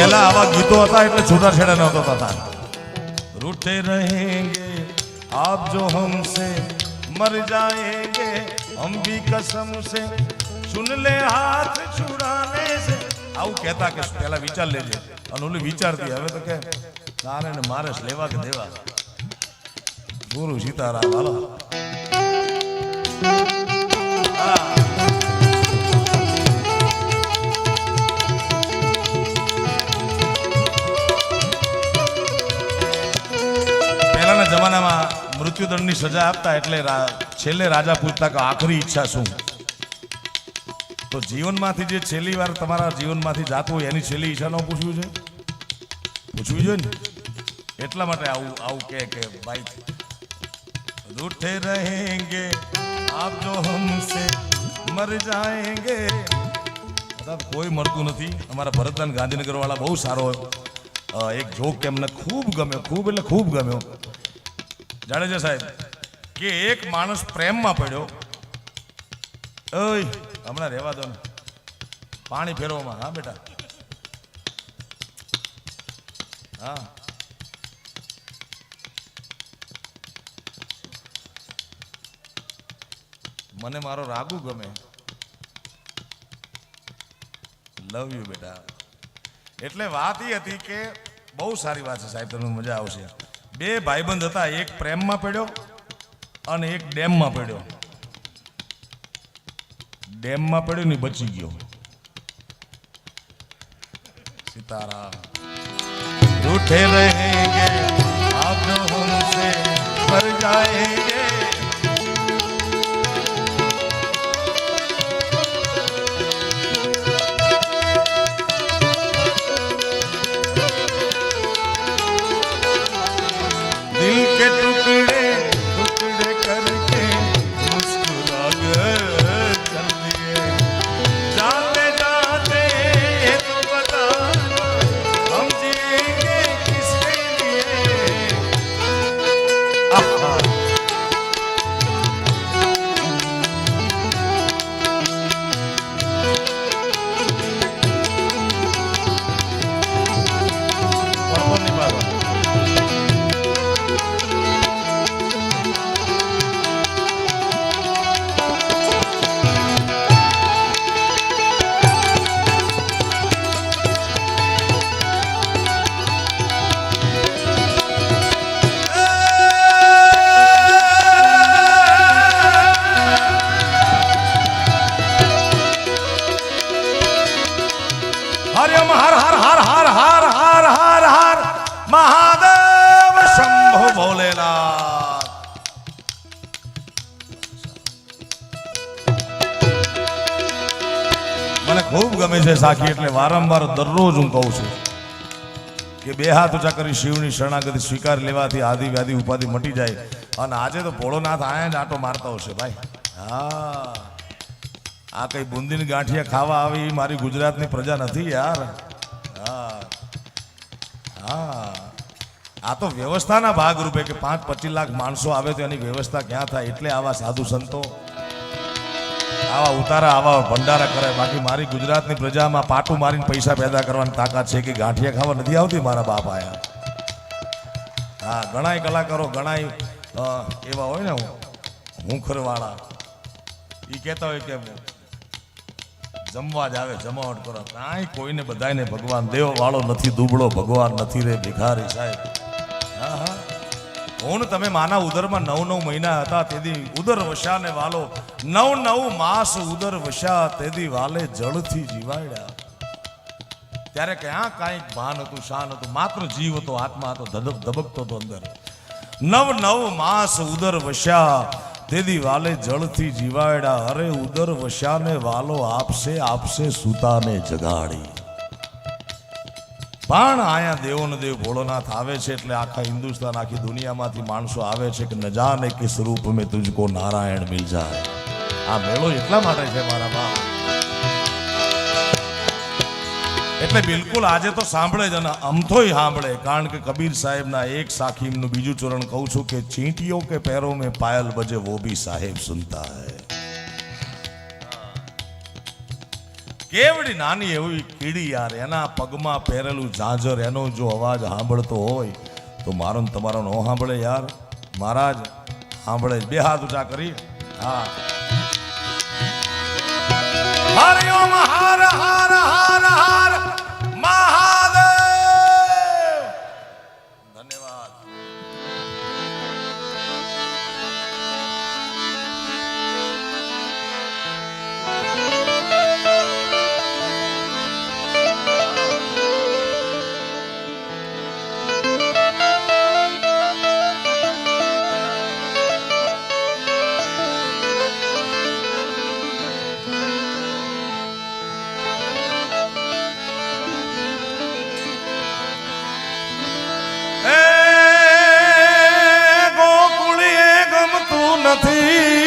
પહેલા આવા ગીતો હતા એટલે છૂટાછેડા નહોતા થતા. રૂઠે રહેંગે, આપ જો હમસે, મર જાયેંગે, હમ ભી કસમ સે સુન લે હાથ છુડાને સે. આવું કહેતા કે પહેલા વિચાર લેજે. અને ઓલી વિચારતી, હવે તો કે, તારે ને મારે લેવા કે દેવા. ગુરુ સીતારામ, હાલો. પહેલાના જમાનામાં મૃત્યુદંડની સજા આપતા એટલે છેલ્લે રાજા પૂછતા કે આખરી ઈચ્છા શું? તો જીવનમાંથી જે છેલ્લી વાર તમારા જીવનમાંથી જાતું હોય એની છેલ્લી ઈચ્છા ન પૂછવું છે પૂછવી જોઈએ ને? એટલા માટે આવું આવું કે કે ભાઈ રૂઠે રહેંગે, આપ જો હમસે મર જાએંગે મતલબ કોઈ મળતું નથી. અમારા ભરતદાન ગાંધીનગર વાળા બહુ સારો એક જોક એમને ખૂબ ગમ્યો, ખૂબ એટલે ખૂબ ગમ્યો. જાડેજા સાહેબ, કે એક માણસ પ્રેમમાં પડ્યો. ઓય, હમણાં રહેવા દો ને. પાણી ફેરવામાં હા બેટા? હા. મને મારો રાગુ ગમે. લવ યુ બેટા. એટલે વાત એ હતી કે બહુ સારી વાત છે સાહેબ, તમને મજા આવશે. બે ભાઈબંધ હતા, એક પ્રેમમાં પડ્યો અને એક ડેમમાં પડ્યો. ડેમમાં પડ્યો ને બચી ગયો. સિતારા રૂઠે રહેંગે આપ હમસે પર જાયેંગે હરિયમ હર હર હર હર હર હર હર હર મહાદેવ શંભો ભોલેનાથ મને ખૂબ ગમે છે સાખી, એટલે વારંવાર દરરોજ હું કહું છું કે બે હાથ ઊંચા કરી શિવની શરણાગતિ સ્વીકાર લેવાથી આદિ વ્યાધિ ઉપાધિ મટી જાય. અને આજે તો ભોળોનાથ આયા જ આટો મારતા હશે, ભાઈ. હા. આ કઈ બુંદીની ગાંઠિયા ખાવા આવી મારી ગુજરાતની પ્રજા નથી યાર. હા. હા. આ તો વ્યવસ્થાના ભાગરૂપે કે પાંચ પચીસ લાખ માણસો આવે તો એની વ્યવસ્થા ક્યાં થાય? એટલે આવા સાધુ સંતો. આવા ઉતારા, આવા ભંડારા કરે. બાકી મારી ગુજરાતની પ્રજામાં પાટું મારીને પૈસા પેદા કરવાની તાકાત છે કે ગાંઠિયા ખાવા નથી આવતી મારા બાપ આયા. હા, ઘણાય કલાકારો, ઘણાય એવા હોય ને હુંખરવાળા એ કહેતા હોય કે જમવા જ આવે, જમાવટ કરો. કાંઈ કોઈને બધાને ભગવાન દેવ વાળો નથી, દુબળો ભગવાન નથી રે, ભિખારી સાહેબ. હા તમે માના ઉદરમાં નવ નવ મહિના હતા, તેથી ઉદર વશાને વાલો, નવ નવ માસ ઉદર વશા, તેથી વાલે જળથી જીવાડ્યા. ત્યારે ક્યાં કાંઈક ભાન હતું, શાન હતું, માત્ર જીવ હતો, આત્મા હતો ધબક ધબકતો હતો અંદર. નવ નવ માસ ઉદર વશ્યા તેદી વાલે જળથી જીવાડ્યા અરે ઉદર વશાને વાલો આપશે આપશે સુતાને જગાડી. પણ આયા દેવોનો દેવ ભોળોનાથ આવે છે એટલે આખા હિન્દુસ્તાન, આખી દુનિયામાંથી માણસો આવે છે કે ન જાને કિસ રૂપ મેં તુજકો નારાયણ મિલ જાય. આ મેળો એટલા માટે છે મારા બાપ. એટલે બિલકુલ આજે તો સાંભળે જ અને અમથોય સાંભળે. કારણ કે કબીર સાહેબના એક સાખીમનું બીજું ચરણ કહું છું કે ચીંટીઓ કે પહેરો મેં પાયલ બજે વો ભી સાહેબ સુનતા હૈ. કેવડી નાની એવી કીડી યાર, એના પગમાં પહેરેલું ઝાંઝર, એનો જો અવાજ સાંભળતો હોય તો મારો ને તમારો ન સાંભળે યાર. મહારાજ, સાંભળે બે હાથ ઊંચા કરી. હા. હરિ ઓમ હાર હાર હાર. সাথী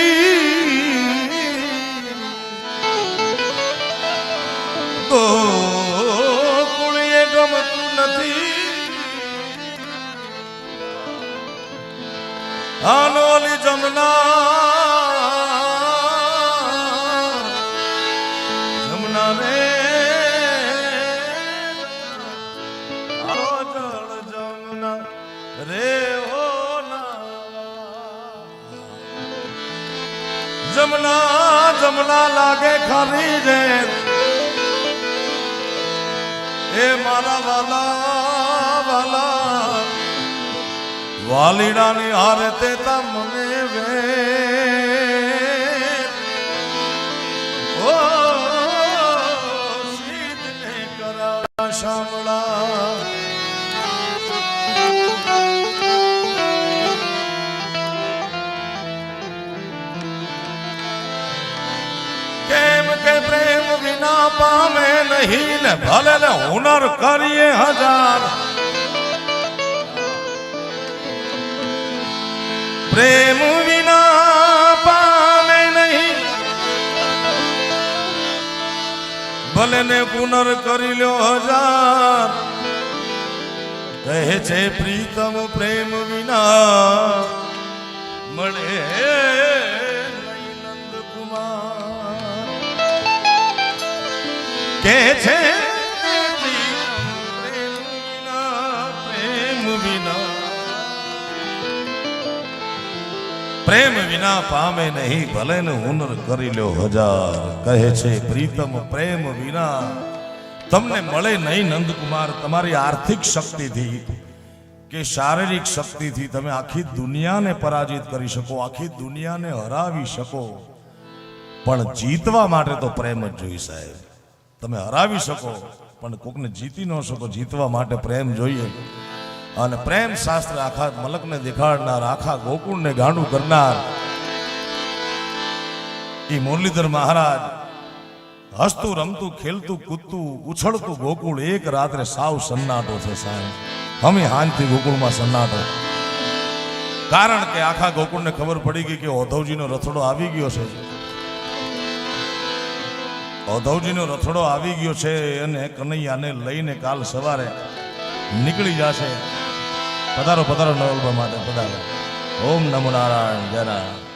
જમના જમના લાગે ખરી રે એ મારા વાલા વાલા વાલીડાની હારે તે તમને વે ઓ સીધને કરા શામળા વિના પામે નહીં ને ભલે ને હુનર કરીએ હજાર. પ્રેમ વિના પામે નહીં. ભલે ને પુનર કરી લ્યો હજાર. કહે છે પ્રીતમ પ્રેમ વિના મળે. કે છે પ્રેમ વિના પામે નહીં ભલે ને હુનર કરી લ્યો હજાર. કહે છે, પ્રીતમ, પ્રેમ વિના તમને મળે નહીં, નંદકુમાર. તમારી આર્થિક શક્તિથી કે શારીરિક શક્તિથી તમે આખી દુનિયાને પરાજિત કરી શકો, આખી દુનિયાને હરાવી શકો. પણ જીતવા માટે તો પ્રેમ જ જોઈ સાહેબ. તમે હરાવી શકો, પણ કોકને જીતી ન શકો, જીતવા માટે પ્રેમ જોઈએ. અને પ્રેમ શાસ્ત્ર આખા મલકને દેખાડનાર, આખા ગોકુળને ગાંડું કરનાર. એ મુરલીધર મહારાજ હસતું, રમતું, ખેલતું, કૂદતું, ઉછળતું ગોકુળ એક રાત્રે સાવ સન્નાટો છે સાહેબ. અમે હાનથી ગોકુળમાં સન્નાટો. કારણ કે આખા ગોકુળને ખબર પડી ગઈ કે ઓધવજીનો રથડો આવી ગયો છે. ઓધવજીનો રથડો આવી ગયો છે અને કનૈયાને લઈને કાલ સવારે નીકળી જશે. પધારો પધારો નવલબા માટે, પધારો. ઓમ નમો નારાયણ, જય